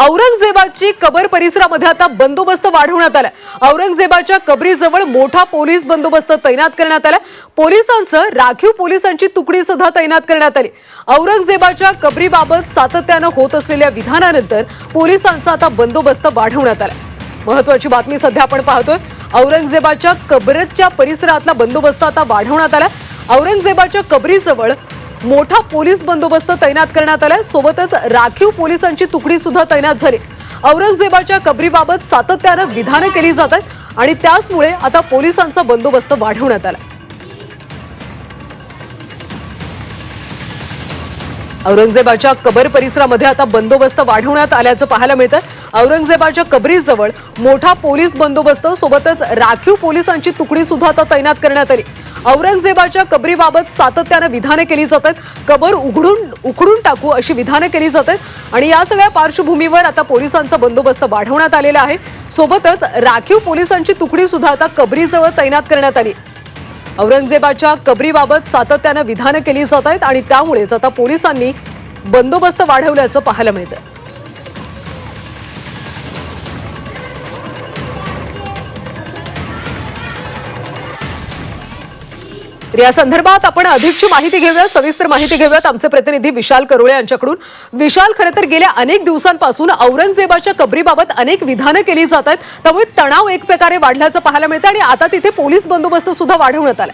औरंगजेबाची कबर परिसरामध्ये आता बंदोबस्त वाढवण्यात आला औरंगजेबाच्या कबरीजवळ मोठा पोलीस बंदोबस्त तैनात करण्यात आला पोलिसांसह राखीव पोलिसांची तुकडी सुद्धा तैनात करण्यात आली. औरंगजेबाच्या कबरीबाबत सातत्यानं होत असलेल्या विधानानंतर पोलिसांचा आता बंदोबस्त वाढवण्यात आला महत्वाची बातमी सध्या आपण पाहतोय. औरंगजेबाच्या कबरतच्या परिसरातला बंदोबस्त आता वाढवण्यात आला औरंगजेबाच्या कबरीजवळ मोठा पोलीस बंदोबस्त तैनात करण्यात आलाय. सोबतच राखीव पोलिसांची तुकडी सुद्धा तैनात झाली. औरंगजेबाच्या कबरीबाबत सातत्यानं विधानं केली जात आहेत आणि त्याचमुळे आता पोलिसांचा बंदोबस्त वाढवण्यात आला औरंगजेबाच्या कबर परिसरामध्ये आता बंदोबस्त वाढवण्यात आल्याचं पाहायला मिळतं औरंगजेबाच्या कबरीजवळ मोठा पोलीस बंदोबस्त सोबतच राखीव पोलिसांची तुकडी सुद्धा आता तैनात करण्यात आली. औरंगजेबाच्या कबरीबाबत सातत्यानं विधानं केली जात आहेत कबर उघडून उखडून टाकू अशी विधानं केली जात आहेत आणि या सगळ्या पार्श्वभूमीवर आता पोलिसांचा बंदोबस्त वाढवण्यात आलेला आहे. सोबतच राखीव पोलिसांची तुकडी सुद्धा आता कबरीजवळ तैनात करण्यात आली. औरंगजेबाच्या कबरीबाबत सातत्यानं विधानं केली जात आहेत आणि त्यामुळेच आता पोलिसांनी बंदोबस्त वाढवल्याचं पाहायला मिळतं. तर या संदर्भात आपण अधिकची माहिती घेऊया सविस्तर माहिती घेऊयात. आमचे प्रतिनिधी विशाल करोळे यांच्याकडून. विशाल खरं तर गेल्या अनेक दिवसांपासून औरंगजेबाच्या कबरीबाबत अनेक विधानं केली जात आहेत. त्यामुळे तणाव एक प्रकारे वाढल्याचं पाहायला मिळतं आणि आता तिथे पोलीस बंदोबस्त सुद्धा वाढवण्यात आला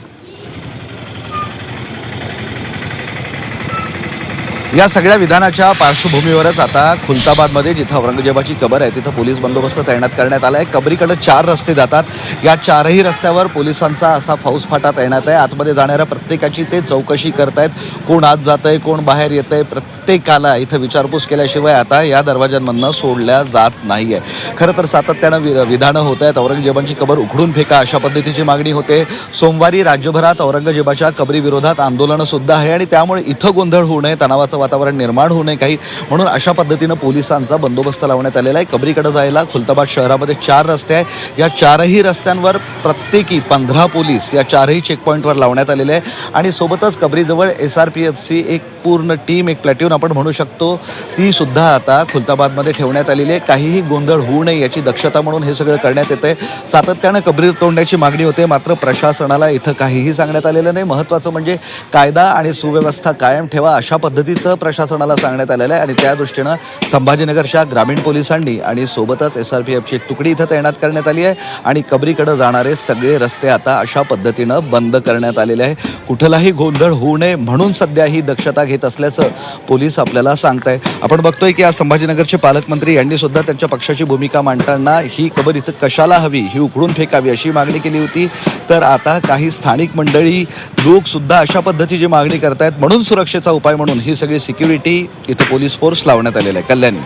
या सगळ्या विधानाच्या पार्श्वभूमीवरच आता खुलताबादमध्ये जिथं औरंगजेबाची कबर आहे तिथं पोलीस बंदोबस्त तैनात करण्यात आला आहे कबरीकडे चार रस्ते जातात. या चारही रस्त्यावर पोलिसांचा असा फौजफाटा तैनात आहे. आतमध्ये जाणाऱ्या प्रत्येकाची ते चौकशी करतायत. कोण आत जात आहे कोण बाहेर येत आहे प्रत्येकाला इथं विचारपूस केल्याशिवाय आता या दरवाजांमधनं सोडल्या जात नाही आहे खरं तर सातत्यानं वि विधानं होत आहेत औरंगजेबांची कबर उखडून फेका अशा पद्धतीची मागणी होते. सोमवारी राज्यभरात औरंगजेबाच्या कबरीविरोधात आंदोलनंसुद्धा आहे आणि त्यामुळे इथं गोंधळ होऊ नये तणावाचं वातावरण निर्माण होऊ नये काही. म्हणून अशा पद्धतीनं पोलिसांचा बंदोबस्त लावण्यात आलेला आहे. कबरीकडे जायला खुलताबाद शहरामध्ये चार रस्ते आहे या चारही रस्त्यांवर प्रत्येकी पंधरा पोलीस या चारही चेकपॉईंटवर लावण्यात आलेले आहे आणि सोबतच कबरीजवळ एस आर पी एफची एक पूर्ण टीम एक प्लॅट्यून आपण म्हणू शकतो ती सुद्धा आता खुलताबादमध्ये ठेवण्यात आलेली आहे. काहीही गोंधळ होऊ नये याची दक्षता म्हणून हे सगळं करण्यात येतंय. सातत्यानं कबरी तोडण्याची मागणी होते मात्र प्रशासनाला इथं काहीही सांगण्यात आलेलं नाही. महत्त्वाचं म्हणजे कायदा आणि सुव्यवस्था कायम ठेवा अशा पद्धतीचं प्रशासनाला सांगण्यात आलेलं आहे. आणि त्या दृष्टीनं संभाजीनगरच्या ग्रामीण पोलिसांनी आणि सोबतच एस आर पी एफची तुकडी इथं तैनात करण्यात आली आहे. आणि कबरीकडं जाणारे सगळे रस्ते आता अशा पद्धतीनं बंद करण्यात आलेले आहे कुठलाही गोंधळ होऊ नये म्हणून सध्या ही दक्षता घेत असल्याचं पोलीस आपल्याला सांगताय. आपण बघतोय की आज संभाजीनगरचे पालकमंत्री यांनी सुद्धा त्यांच्या पक्षाची भूमिका मांडताना ही खबर इथं कशाला हवी ही उघडून फेकावी अशी मागणी केली होती. तर आता काही स्थानिक मंडळी लोक सुद्धा अशा पद्धतीची मागणी करतायत. म्हणून सुरक्षेचा उपाय म्हणून ही सगळी सिक्युरिटी इथं पोलीस फोर्स लावण्यात आलेला आहे. कल्याणी.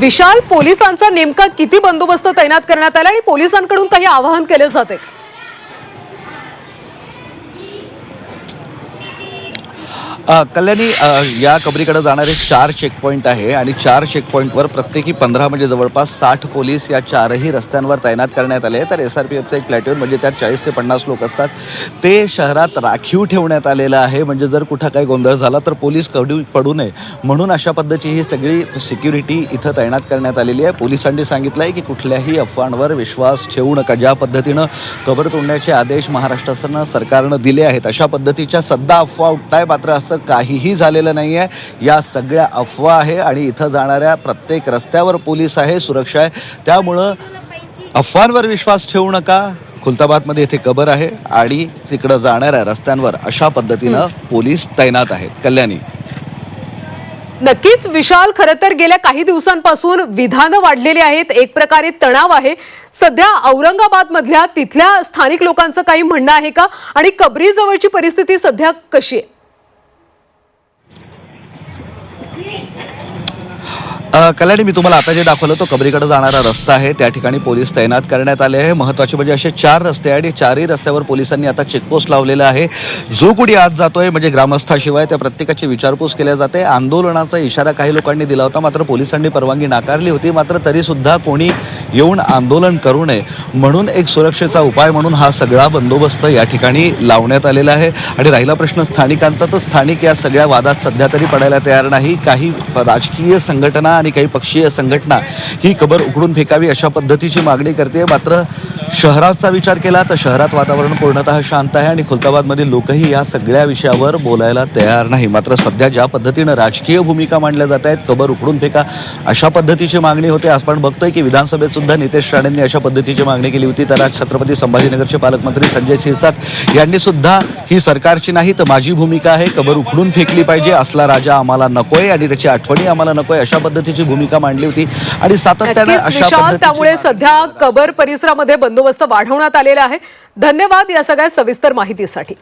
विशाल पोलिसांचा नेमका किती बंदोबस्त तैनात करण्यात आला आणि पोलिसांकडून काही आवाहन केले जाते कल्याणी या कबरीकडे जाणारे चार चेकपॉईंट आहे आणि चार चेकपॉईंटवर प्रत्येकी पंधरा म्हणजे जवळपास साठ पोलीस या चारही रस्त्यांवर तैनात करण्यात आले तर एस आर पी एफचं एक प्लॅट्यून म्हणजे त्यात चाळीस ते पन्नास लोक असतात. ते शहरात राखीव ठेवण्यात आलेलं आहे. म्हणजे जर कुठं काही गोंधळ झाला तर पोलीस कडू पडू नये. म्हणून अशा पद्धतीची ही सगळी सिक्युरिटी इथं तैनात करण्यात आलेली आहे. पोलिसांनी सांगितलं आहे की कुठल्याही अफवांवर विश्वास ठेवू नका. ज्या पद्धतीनं कबर तोडण्याचे आदेश महाराष्ट्रानं सरकारनं दिले आहेत अशा पद्धतीच्या सध्या अफवा उठताय. मात्र असं काहीही झालेलं नाही आहे या सगळ्या अफवा आहे आणि इथं जाणाऱ्या प्रत्येक रस्त्यावर पोलीस आहे सुरक्षा आहे. त्यामुळं अफवांवर विश्वास ठेवू नका. खुलताबादमध्ये इथे कबर आहे आणि तिकडं जाणाऱ्या रस्त्यांवर अशा पद्धतीनं पोलीस तैनात आहेत. कल्याणी. नक्कीच विशाल खरं तर गेल्या काही दिवसांपासून विधानं वाढलेली आहेत. एक प्रकारे तणाव आहे. सध्या औरंगाबाद मधल्या तिथल्या स्थानिक लोकांचं काही म्हणणं आहे का? आणि कबरी जवळची परिस्थिती सध्या कशी आहे? कल्याणी मी तुम्हाला आता जे दाखवलं तो कबरीकडे जाणारा रस्ता आहे. त्या ठिकाणी पोलीस तैनात करण्यात आले आहे. महत्त्वाचे म्हणजे असे चार रस्ते आहे आणि चारही रस्त्यावर पोलिसांनी आता चेकपोस्ट लावलेला आहे. जो कुणी आत जातोय म्हणजे ग्रामस्थाशिवाय त्या प्रत्येकाची विचारपूस केल्या जाते. आंदोलनाचा इशारा काही लोकांनी दिला होता मात्र पोलिसांनी परवानगी नाकारली होती. मात्र तरी सुद्धा कोणी येऊन आंदोलन करू नये. म्हणून एक सुरक्षेचा उपाय म्हणून हा सगळा बंदोबस्त या ठिकाणी लावण्यात आलेला आहे. आणि राहिला प्रश्न स्थानिकांचा तर स्थानिक या सगळ्या वादात सध्या तरी पडायला तयार नाही. काही राजकीय संघटना आणि काही पक्षीय संघटना ही कबर उकडून फेकावी अशा पद्धतीची मागणी करते. मात्र शहराचा विचार केला तर शहरात वातावरण पूर्णतः शांत आहे आणि खुलताबादमधील लोकही या सगळ्या विषयावर बोलायला तयार नाही. मात्र सध्या ज्या पद्धतीनं राजकीय भूमिका मांडल्या जात आहेत कबर उकडून फेका अशा पद्धतीची मागणी होते. आज पण बघतोय की विधानसभेत सुद्धा नितेश राणेंनी अशा पद्धतीची मागणी केली होती. तर आज छत्रपती संभाजीनगरचे पालकमंत्री संजय शिरसाट यांनी सुद्धा ही सरकारची नाही तर माझी भूमिका आहे. कबर उकडून फेकली पाहिजे असला राजा आम्हाला नकोय आणि त्याची आठवणी आम्हाला नकोय अशा पद्धतीची भूमिका मांडली होती. आणि सातत्यानं अशा त्यामुळे सध्या कबर परिसरामध्ये बंदोबस्त वाढवण्यात आलेला आहे. धन्यवाद या सगळ्या सविस्तर माहितीसाठी.